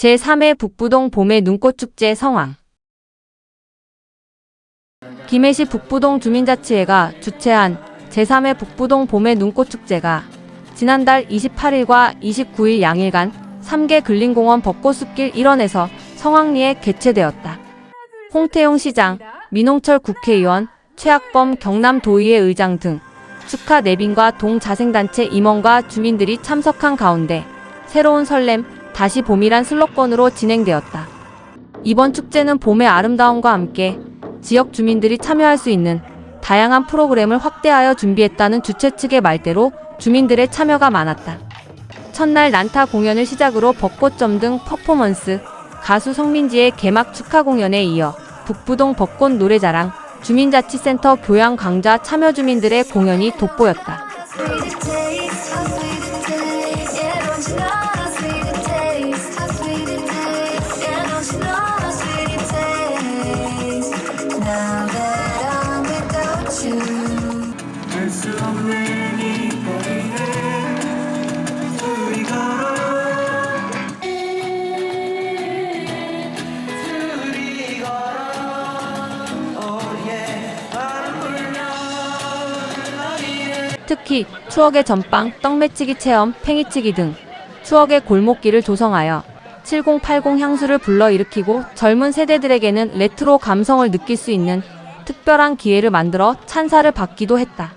제3회 북부동 봄의 눈꽃축제 성황 김해시 북부동 주민자치회가 주최한 제3회 북부동 봄의 눈꽃축제가 지난달 28일과 29일 양일간 3개 근린공원 벚꽃숲길 일원에서 성황리에 개최되었다. 홍태용 시장, 민홍철 국회의원, 최학범 경남도의회 의장 등 축하 내빈과 동자생단체 임원과 주민들이 참석한 가운데 새로운 설렘, 다시 봄이란 슬로건으로 진행되었다. 이번 축제는 봄의 아름다움과 함께 지역 주민들이 참여할 수 있는 다양한 프로그램을 확대하여 준비했다는 주최 측의 말대로 주민들의 참여가 많았다. 첫날 난타 공연을 시작으로 벚꽃점 등 퍼포먼스, 가수 성민지의 개막 축하 공연에 이어 북부동 벚꽃 노래자랑, 주민자치센터 교양 강좌 참여 주민들의 공연이 돋보였다. 특히 추억의 전빵, 떡매치기 체험, 팽이치기 등 추억의 골목길을 조성하여 7080 향수를 불러일으키고 젊은 세대들에게는 레트로 감성을 느낄 수 있는 특별한 기회를 만들어 찬사를 받기도 했다.